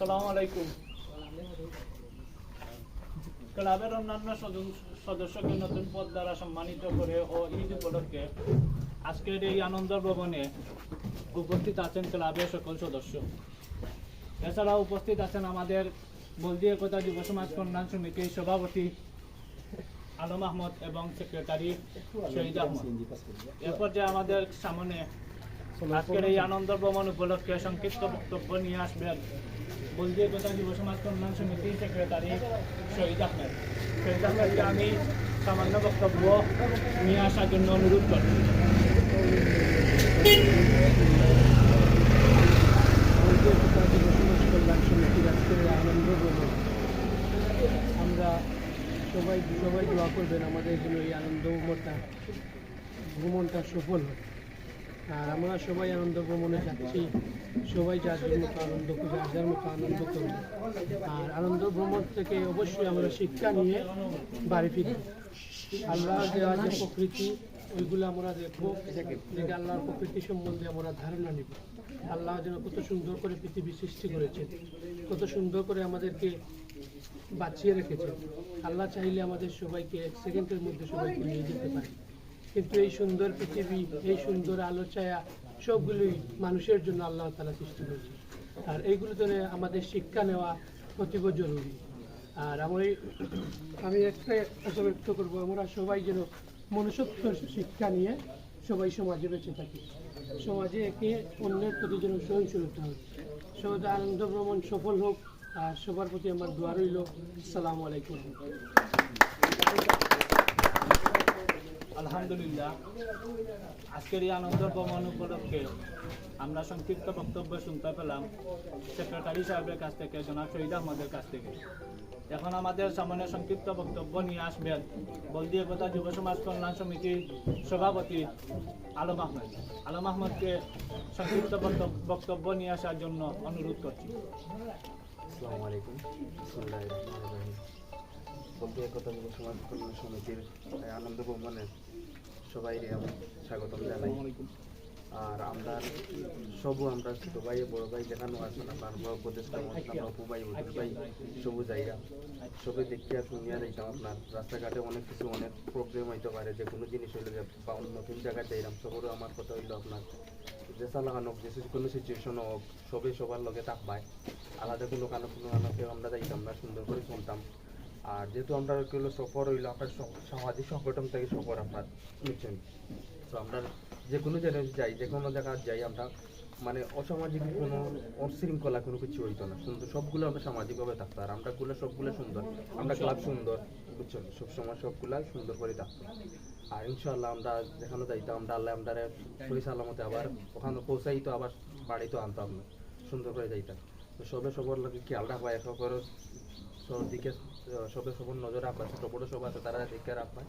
আসসালামু ক্লাবের অন্যান্য সদস্যকে নতুন পদ দ্বারা সম্মানিত করে ও ঈদ উপলক্ষে আজকের এই আনন্দ ভবনে উপস্থিত আছেন ক্লাবের সকল সদস্য। এছাড়াও উপস্থিত আছেন আমাদের বলদি একতা যুব সমাজ কল্যাণ সমিতির সভাপতি আলম আহমদ এবং সেক্রেটারি শহীদ আহমদ। এরপর যে আমাদের সামনে আজকের এই আনন্দ ভ্রমণ উপলক্ষে সংক্ষিপ্ত বক্তব্য নিয়ে আসবেন বলদি একতা যুব সমাজ কল্যাণ সমিতির সেক্রেটারি শহীদ আহমেদ। শহীদ আহমেদকে আমি সামান্য বক্তব্য নিয়ে আসার জন্য অনুরোধ করি ভারতীয় পিতা যুব সমাজ কল্যাণ সমিতির আজকের এই আনন্দ ভ্রমণ আমরা সবাই সবাই দোয়া করবেন, আমাদের জন্য এই আনন্দ ভ্রমণটা ভ্রমণটা সফল হয়। আর আমরা সবাই আনন্দ ভ্রমণে যাচ্ছি। সবাই যার মতো আনন্দ যার যার মতো আনন্দ করবে আর আনন্দ ভ্রমণ থেকে অবশ্যই আমরা শিক্ষা নিয়ে বাড়ি আল্লাহ দেওয়া যে প্রকৃতি, ওইগুলো আমরা দেখব। দেখে আল্লাহর প্রকৃতি সম্বন্ধে আমরা ধারণা নিব। আল্লাহ যেন কত সুন্দর করে পৃথিবী সৃষ্টি করেছে, কত সুন্দর করে আমাদেরকে বাঁচিয়ে রেখেছে। আল্লাহ চাইলে আমাদের সবাইকে এক সেকেন্ডের মধ্যে সবাইকে নিয়ে যেতে পারে। কিন্তু এই সুন্দর পৃথিবী, এই সুন্দর আলো ছায়া সবগুলোই মানুষের জন্য আল্লাহ তালা সৃষ্টি করেছে আর এইগুলো ধরে আমাদের শিক্ষা নেওয়া অতীব জরুরি। আর আমি আমি একটা ব্যক্ত করব, আমরা সবাই যেন মনুষ্যত্ব শিক্ষা নিয়ে সবাই সমাজে বেঁচে থাকি। সমাজে একে অন্যের প্রতি যেন হতে হবে সবাই আনন্দ ভ্রমণ সফল হোক, আর সবার প্রতি আমার দোয়া রইল। আসসালামু আলাইকুম। আলহামদুলিল্লাহ। আজকের এই আনন্দ ভ্রমণ উপলক্ষে আমরা সংক্ষিপ্ত বক্তব্য শুনতে পেলাম সেক্রেটারি সাহেবের কাছ থেকে, জনাব শহীদ আহমদের কাছ থেকে। এখন আমাদের সামনে সংক্ষিপ্ত বক্তব্য নিয়ে আসবেন বলদি একতা যুব সমাজ কল্যাণ সমিতির সভাপতি আলম আহমেদ। আলম আহমদকে সংক্ষিপ্ত বক্তব্য- নিয়ে আসার জন্য অনুরোধ করছি। আসসালামু আলাইকুম। বলতে একতা সমাজ কল্যাণ সমিতির আনন্দ ভ্রমণে সবাই আমি স্বাগতম জানাই। আর আমরা সবু আমরা ছোট ভাই, বড় ভাই, যেখানে আছেন আপনার উপদেষ্টা আমরা অপু ভাই ওদের ভাই, সবু জায়গা। সবে দেখিয়া শুনিয়া দেখতাম আপনার, রাস্তাঘাটে অনেক কিছু, অনেক প্রবলেম হইতে পারে, যে কোনো জিনিস হইলে বা অন্য নতুন জায়গায় যাইলাম, সবরও আমার কথা হইল আপনার। যে চালান হোক, যে কোনো সিচুয়েশন হোক, সবে সবার লগে থাকবায় আলাদা কোনো কানো কোনো আমরা যাইতাম না, সুন্দর করে শুনতাম আর যেহেতু আমরা হলো সফর হইল স- সামাজিক সংগঠন থেকে সফর আপনার নিচ্ছেন। তো আমরা যে কোনো জায়গায় যাই, যে কোনো জায়গায় যাই, আমরা মানে অসামাজিক কোনো অশৃঙ্খলা কোনো কিছু হইতো না। সুন্দর সবগুলো আমরা সামাজিকভাবে থাকতো। আর আমরা গুলো সবগুলো সুন্দর, আমরা ক্লাব সুন্দর, বুঝছেন? সবসময় সবগুলা সুন্দর করে থাকতো। আর ইনশাল্লাহ আমরা যেখানে যাইতাম, আমরা আল্লাহ আমরা সহি সালামতে আবার ওখানে পৌঁছাইতো, আবার বাড়িতে আনতাম। না সুন্দর করে যাইতাম। তো সবে সবার লোকে খেয়াল রাখবা, এক দিকে সবে সবুর নজর রাখবা ছোট বড়ো সব আছে, তারা দিকে রাখবা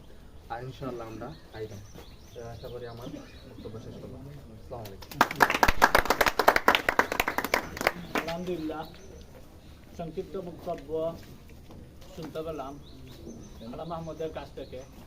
আর ইনশাল্লাহ আমরা আইতাম। তো আশা করি আমার বক্তব্য শেষ করলাম আসসালামু আলাইকুম। আলহামদুলিল্লাহ। সংক্ষিপ্ত বক্তব্য শুনতে পেলাম। মাহমুদের কাছ থেকে।